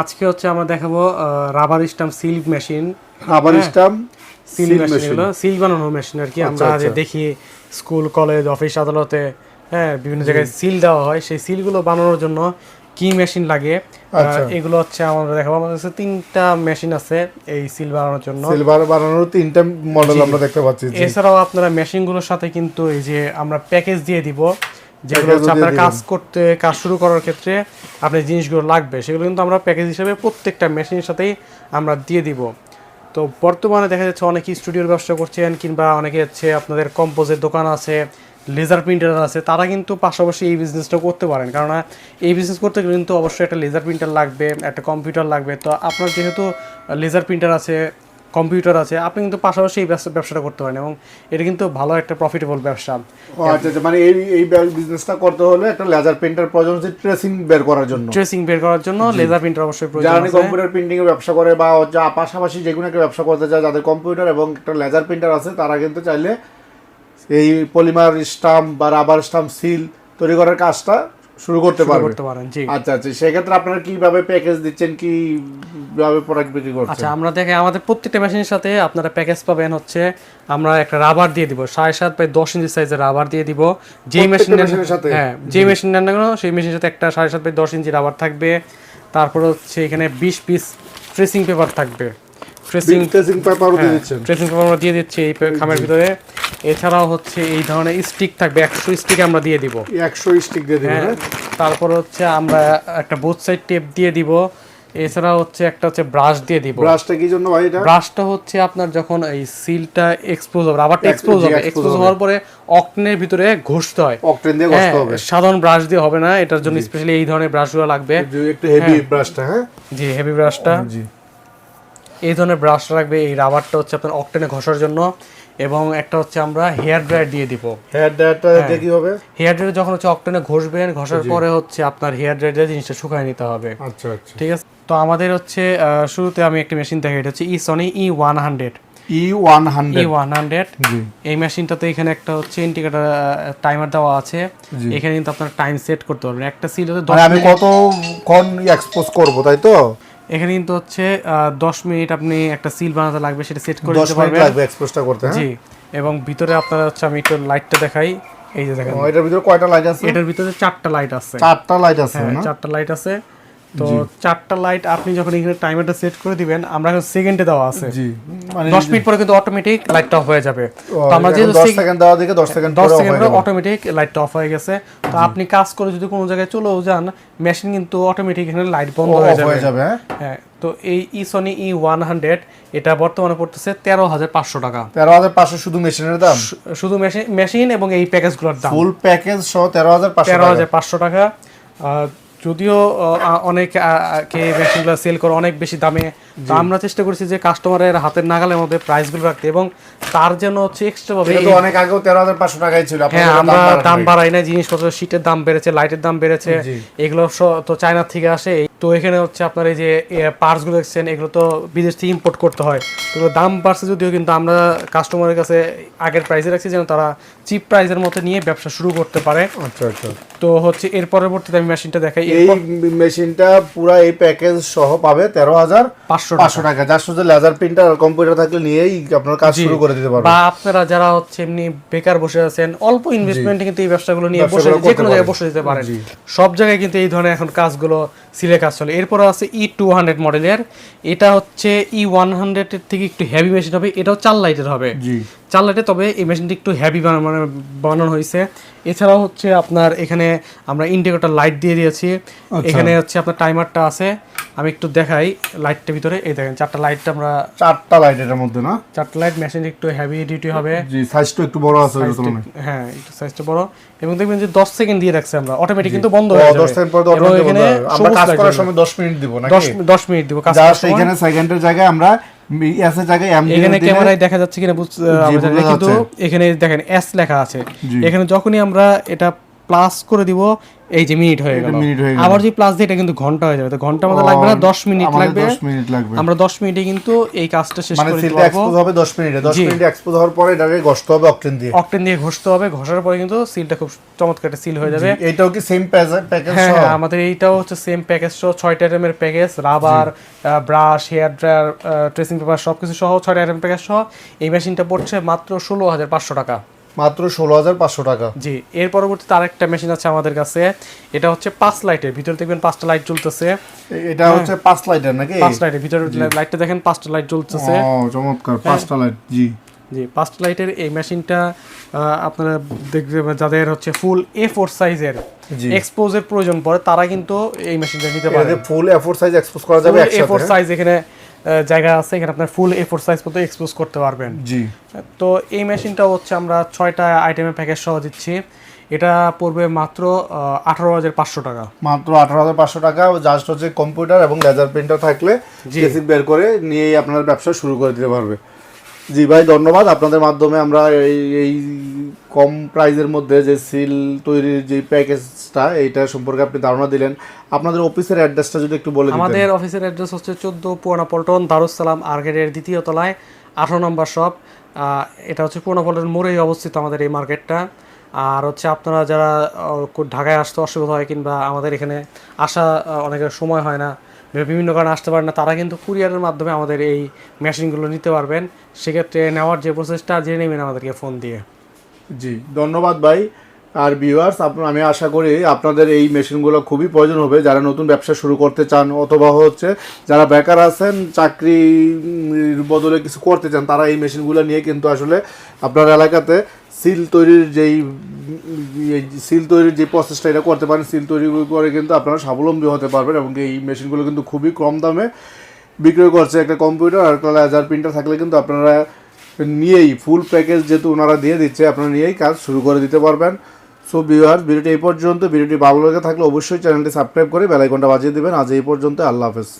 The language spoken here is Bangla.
আজকে হচ্ছে আমরা দেখাবো রাবার স্টাম্প সিল্ক মেশিন আবার হ্যাঁ। স্টাম্প সিল মেশিন এগুলো সিল বানানোর মেশিন আর কি। আমরা আচ্ছা, দেখি স্কুল কলেজ অফিস আদালতে হ্যাঁ বিভিন্ন জায়গায় সিল দেওয়া হয়। সেই সিলগুলো বানানোর জন্য কি মেশিন লাগে? আচ্ছা। এগুলো হচ্ছে আমরা দেখাবো। আমাদের কাছে তিনটা মেশিন আছে এই সিল বানানোর জন্য। সিলভার বানানোর তিনটা মডেল আমরা দেখতে পাচ্ছি এছাড়াও আপনারা মেশিনগুলোর সাথে কিন্তু এই যে আমরা প্যাকেজ দিয়ে দিব। যেগুলো হচ্ছে আপনার কাজ করতে কাজ শুরু করার ক্ষেত্রে আপনার জিনিসগুলো লাগবে সেগুলো কিন্তু আমরা প্যাকেজ হিসেবে প্রত্যেকটা মেশিনের সাথেই আমরা দিয়ে দিব। তো বর্তমানে দেখা যাচ্ছে অনেকে স্টুডিওর ব্যবসা করছেন কিংবা অনেকে হচ্ছে আপনাদের কম্পোজের দোকান আছে লেজার প্রিন্টার আছে তারা কিন্তু পাশাপাশি এই বিজনেসটা করতে পারেন। কারণ এই বিজনেস করতে গেলে কিন্তু অবশ্যই একটা লেজার প্রিন্টার লাগবে একটা কম্পিউটার লাগবে। তো আপনার যেহেতু লেজার প্রিন্টার আছে কম্পিউটার আছে আপনি কিন্তু পাশাপাশি এই ব্যবসা- ব্যবসাটা করতে পারেন এবং এটা কিন্তু ভালো একটা প্রফিটেবল ব্যবসা। আচ্ছা আচ্ছা মানে এই এই বিজনেসটা করতে হলে একটা লেজার প্রিন্টার প্রয়োজন হচ্ছে ট্রেসিং বের করার জন্য। ট্রেসিং বের করার জন্য লেজার প্রিন্টার অবশ্যই প্রয়োজন যারা কম্পিউটার প্রিন্টিং এর ব্যবসা করে বা যা পাশাপাশি যে কোনো একটা ব্যবসা করতে চায় যাদের কম্পিউটার এবং একটা লেজার প্রিন্টার আছে তারা কিন্তু চাইলে এই পলিমার স্টাম্প বা রাবার স্টাম্প সিল তৈরি করার কাজটা শুরু করতে শুরু পারবে। করতে পারেন জি। আচ্ছা আচ্ছা সেক্ষেত্রে আপনারা কীভাবে প্যাকেজ দিচ্ছেন? কীভাবে প্রোডাক্ট বিক্রি করছেন? আচ্ছা আমরা দেখে আমাদের প্রত্যেকটা মেশিনের সাথে আপনারা প্যাকেজ পাবেন হচ্ছে আমরা একটা রাবার দিয়ে দিব সাড়ে সাত বাই দশ ইঞ্চি সাইজের রাবার দিয়ে দিব। যেই মেশিন মেশিনের সাথে? হ্যাঁ যেই মেশিন নেন না কেন সেই মেশিনের সাথে একটা সাড়ে সাত বাই দশ ইঞ্চি রাবার থাকবে। তারপর হচ্ছে এখানে বিশ পিস ট্রেসিং পেপার থাকবে। ট্রেসিং ট্রেসিং পেপারও দিয়ে দিচ্ছেন। ট্রেসিং পেপার আমরা দিয়ে দিচ্ছি এই খামের ভিতরে। এছাড়াও হচ্ছে এই ধরনের স্টিক থাকবে একশো স্টিক আমরা দিয়ে দিব। একশো স্টিক দিয়ে দিবেন হ্যাঁ হ্যাঁ? তারপর হচ্ছে আমরা একটা বোথ সাইড টেপ দিয়ে দিব। এছাড়া হচ্ছে একটা হচ্ছে ব্রাশ দিয়ে দিব। ব্রাশটা কি জন্য ভাই এটা? ব্রাশটা হচ্ছে আপনার যখন এই সিলটা এক্সপোজ হবে রাবারটা এক্সপোজ হবে। এক্সপোজ হওয়ার পরে অক্টেনের ভিতরে ঘষতে হয়। অকটেন দিয়ে হ্যাঁ ঘষতে হবে। সাধারণ ব্রাশ দিয়ে হবে না এটার জন্য স্পেশালি এই ধরনের ব্রাশগুলো লাগবে। একটু হেভি ব্রাশটা হ্যাঁ? জি হেভি ব্রাশটা জি। এই ধরনের ব্রাশ লাগবে এই রাবারটা হচ্ছে আপনার অক্টেনে ঘষার জন্য এবং একটা হচ্ছে আমরা হেয়ার ড্রায়ার দিয়ে দিব। হেয়ার ড্রায়ারটা হ্যাঁ। দিয়ে কি হবে হেয়ার ড্রায়ার যখন হচ্ছে অক্টেনে ঘষবেন ঘষার পরে হচ্ছে আপনার হেয়ার ড্রায়ার জিনিসটা শুকায় নিতে হবে। আচ্ছা আচ্ছা। ঠিক আছে? তো আমাদের হচ্ছে শুরুতে আমি একটা মেশিন দেখাই এটা হচ্ছে E Sony E one hundred E one E hundred one hundred এই মেশিনটাতে এখানে একটা হচ্ছে ইন্ডিকেটার টাইমার দেওয়া আছে। এখানে কিন্তু আপনার টাইম সেট করতে পারবেন। একটা সিল হতে মানে আমি মিনিট কতক্ষণ এক্সপোজ করব তাই তো? এখানে কিন্তু হচ্ছে আহ, দশ মিনিট আপনি একটা সিল বানাতে লাগবে সেটা সেট করে দিতে পারবেন। লাগবে এক্সপোজটা করতে হ্যাঁ? জি এবং ভিতরে আপনারা হচ্ছে আমি একটু লাইটটা দেখাই। এই যে দেখেন। ও, এটার ভিতরে কয়টা লাইট আছে? এটার ভিতরে চারটা লাইট আছে। চারটা লাইট আছে হ্যাঁ না? চারটা লাইট আছে। তো চারটা লাইট আপনি যখন এখানে টাইমারটা সেট করে দিবেন আমরা এখন সেকেন্ডে দেওয়া আছে। জি। মানে দশ মিনিট পরে কিন্তু অটোমেটিক লাইটটা অফ হয়ে যাবে। তো আমরা যেহেতু 10 সেকেন্ড দেওয়া দিকে 10 সেকেন্ড পরে off সেকেন্ড গেল। অটোমেটিক লাইটটা অফ হয়ে গেছে। তো আপনি কাজ করে যদি কোনো জায়গায় চলেও যান মেশিন কিন্তু অটোমেটিক এখানে লাইট বন্ধ হয়ে যাবে। হ্যাঁ হ্যাঁ? তো এই E Sony E one hundred এটা বর্তমানে পড়তেছে তেরো হাজার পাঁচশো টাকা। তেরো হাজার পাঁচশো শুধু মেশিনের দাম? শুধু মেশিন মেশিন এবং এই প্যাকেজগুলোর দাম। ফুল প্যাকেজ সহ তেরো হাজার পাঁচশো তেরো হাজার পাঁচশো টাকা। আহ, যদিও অনেক কে মেশিনগুলো সেল করে অনেক বেশি দামে তো আমরা চেষ্টা করেছি যে কাস্টমারের হাতের নাগালের মধ্যে প্রাইসগুলো রাখতে এবং তার জন্য হচ্ছে এক্সট্রা ভাবে এটা অনেক আগেও তেরো হাজার পাঁচশো টাকাই ছিল হ্যাঁ আমরা দাম। বাড়াই না জিনিসপত্র শীতের দাম বেড়েছে লাইটের দাম বেড়েছে এগুলো তো চায়না থেকে আসে তো এখানে হচ্ছে আপনার এই যে পার্টসগুলো দেখছেন এগুলো তো বিদেশ থেকে ইম্পোর্ট করতে হয়। তো দাম বাড়ছে যদিও কিন্তু আমরা কাস্টমারের কাছে আগের প্রাইসে রাখছি যেন তারা চিপ প্রাইসের মধ্যে নিয়ে ব্যবসা শুরু করতে পারে। আচ্ছা আচ্ছা। তো হচ্ছে এর পরবর্তীতে আমি মেশিনটা দেখাই। এই মেশিনটা পুরা এই প্যাকেজ সহ পাবে তেরো হাজার পাঁচশো পাঁচশো টাকা। যার শুধু লেজার প্রিন্টার আর কম্পিউটার থাকলে নিয়েই আপনার কাজ শুরু করে দিতে পারবেন। বা আপনারা যারা হচ্ছে এমনি বেকার বসে আছেন অল্প ইনভেস্টমেন্টে কিন্তু এই ব্যবসাগুলো নিয়ে বসে যে কোনো জায়গায় বসে যেতে পারেন। সব জায়গায় কিন্তু এই ধরনের এখন কাজগুলো সিলে কাজ চলে এরপর আছে ই টু হান্ড্রেড মডেলের এটা হচ্ছে ই ওয়ান হান্ড্রেডের থেকে একটু হেভি মেশিন হবে। এটাও চার লাইটের হবে। চার লাইটে তবে এই মেশিনটি একটু হেভি মানে বানানো হয়েছে। এছাড়াও হচ্ছে আপনার এখানে আমরা ইন্ডিকেটর লাইট দিয়ে দিয়েছি। আচ্ছা। এখানে হচ্ছে আপনার টাইমারটা আছে। আমি একটু দেখাই লাইটটার ভিতরে। এই দেখেন চারটা লাইটটা আমরা চারটা লাইট এটার মধ্যে না? চারটা লাইট মেশিন একটু হেভি ডিউটি হবে। জি সাইজটা একটু বড় আছে হ্যাঁ একটু সাইজটা বড়। এবং দেখবেন যে 10 সেকেন্ড দিয়ে রাখছে আমরা। অটোমেটিক কিন্তু বন্ধ হয়ে যাবে। দশ সেকেন্ড পরে এখানে বন্ধ হবে। আমরা কাজ করার সময় দশ মিনিট দিব নাকি? 10 10 মিনিট দিব। কাজ করার সময়। এখানে সেকেন্ডের জায়গায় আমরা এস এর জায়গায় এম এখানে ক্যামেরায় দেখা যাচ্ছে কিনা বুঝ- আমরা জানি না, বোঝা কিন্তু এখানে দেখেন এস লেখা আছে। এখানে যখনই আমরা এটা প্লাস করে দিব এই যে মিনিট হয়ে গেল। মিনিট হয়ে গেল। আবার যদি প্লাস দিই এটা কিন্তু ঘণ্টা হয়ে যাবে। তো ঘণ্টা মতো ও, লাগবে না দশ মিনিট আমাদের লাগবে। 10 মিনিট লাগবে। আমরা দশ মিনিটে কিন্তু এই কাজটা শেষ মানে করে দিতে সিলটা পারব এক্সপোজ হবে 10 মিনিটে। 10 মিনিটে এক্সপোজ হওয়ার পরে এটাকে ঘষতে হবে অকটেন দিয়ে। অকটেন দিয়ে ঘষতে হবে। ঘষার পরে কিন্তু সিলটা খুব চমৎকার একটা সিল হয়ে যাবে। এইটাও কি সেম প্যাকেজ হ্যাঁ সহ? হ্যাঁ আমাদের এইটাও হচ্ছে সেম প্যাকেজ সহ। ছয়টা আইটেমের package rubber brush hair dryer tracing paper সব কিছু সহ ছয়টা আইটেম প্যাকেজ সহ। এই মেশিনটা পড়ছে মাত্র ষোলো হাজার পাঁচশো টাকা। মাত্র 16500 জি এর পরবর্তীতে আরেকটা মেশিন আছে আমাদের কাছে। এটা হচ্ছে পাঁচ লাইটের ভিতরে দেখবেন পাঁচটা লাইট জ্বলতেছে। এটা হচ্ছে 5 লাইটার নাকি? পাঁচ লাইটের ভিতরে লাইটটা দেখেন পাঁচটা লাইট জ্বলতেছে। চমৎকার পাঁচটা লাইট জি। জি পাঁচটা লাইটের এই মেশিনটা আপনারা দেখতে পাবেন যাদের হচ্ছে ফুল এ ফোর সাইজের। এক্সপোজের প্রয়োজন পড়ে তারা কিন্তু এই মেশিনটা নিতে পারে। ফুল এফোর সাইজ এক্সপোজ করা যাবে এ ফোর সাইজ এখানে জায়গা আছে এখানে আপনার ফুল এ ফোর সাইজ পর্যন্ত এক্সপোজ করতে পারবেন। জি। তো এই মেশিনটা হচ্ছে আমরা ছয়টা আইটেমের প্যাকেজ সহ দিচ্ছি। এটা পড়বে মাত্র আঠারো হাজার পাঁচশো টাকা। মাত্র 18500 টাকা জাস্ট হচ্ছে কম্পিউটার এবং লেজার প্রিন্টার থাকলে বের করে নিয়েই আপনার ব্যবসা শুরু করে দিতে পারবে। জি ভাই, ধন্যবাদ। আপনাদের মাধ্যমে আমরা এই এই কম প্রাইজের মধ্যে যে সিল তৈরির যে প্যাকেজটা, এইটা সম্পর্কে আপনি ধারণা দিলেন। আপনাদের অফিসের অ্যাড্রেসটা যদি একটু বলে আমাদের অফিসের অ্যাড্রেস হচ্ছে চোদ্দ পুরানা পল্টন দারুসালাম আর্কেডের দ্বিতীয় তলায়, আঠারো নম্বর শপ। এটা হচ্ছে পুরানা পল্টন মোড়েই অবস্থিত আমাদের এই মার্কেটটা। আর হচ্ছে আপনারা যারা ঢাকায় আসতে অসুবিধা হয় কিংবা আমাদের এখানে আসা অনেকের সময় হয় না বিভিন্ন কারণে আসতে পারেন না, তারা কিন্তু কুরিয়ারের মাধ্যমে আমাদের এই মেশিনগুলো নিতে পারবেন। সেক্ষেত্রে নেওয়ার যে প্রসেসটা জেনে নেবেন আমাদেরকে ফোন দিয়ে। জি, ধন্যবাদ ভাই। আর ভিউয়ার্স আমি আশা করি আপনাদের এই মেশিনগুলো খুবই প্রয়োজন হবে। যারা নতুন ব্যবসা শুরু করতে চান, অথবা হচ্ছে যারা বেকার আছেন, চাকরির বদলে কিছু করতে চান, তারা এই মেশিনগুলো নিয়ে কিন্তু আসলে আপনার এলাকাতে সিল তৈরির যেই সিল তৈরির যে প্রসেসটা এটা করতে পারেন, সিল তৈরি করে কিন্তু আপনারা স্বাবলম্বী হতে পারবেন এবং এই মেশিনগুলো কিন্তু খুবই কম দামে বিক্রয় করছে একটা কম্পিউটার আর একটা লেজার প্রিন্টার থাকলে কিন্তু আপনারা নিয়েই ফুল প্যাকেজ যেহেতু ওনারা দিয়ে দিচ্ছে, আপনারা নিয়েই কাজ শুরু করে দিতে পারবেন। সো ভিউয়ার্স ভিডিওটি এই পর্যন্ত, ভিডিওটি ভালো লেগে থাকলে অবশ্যই চ্যানেলটি সাবস্ক্রাইব করে বেলাইকনটা বাজিয়ে দেবেন। আজ এই পর্যন্ত, আল্লাহ হাফেজ।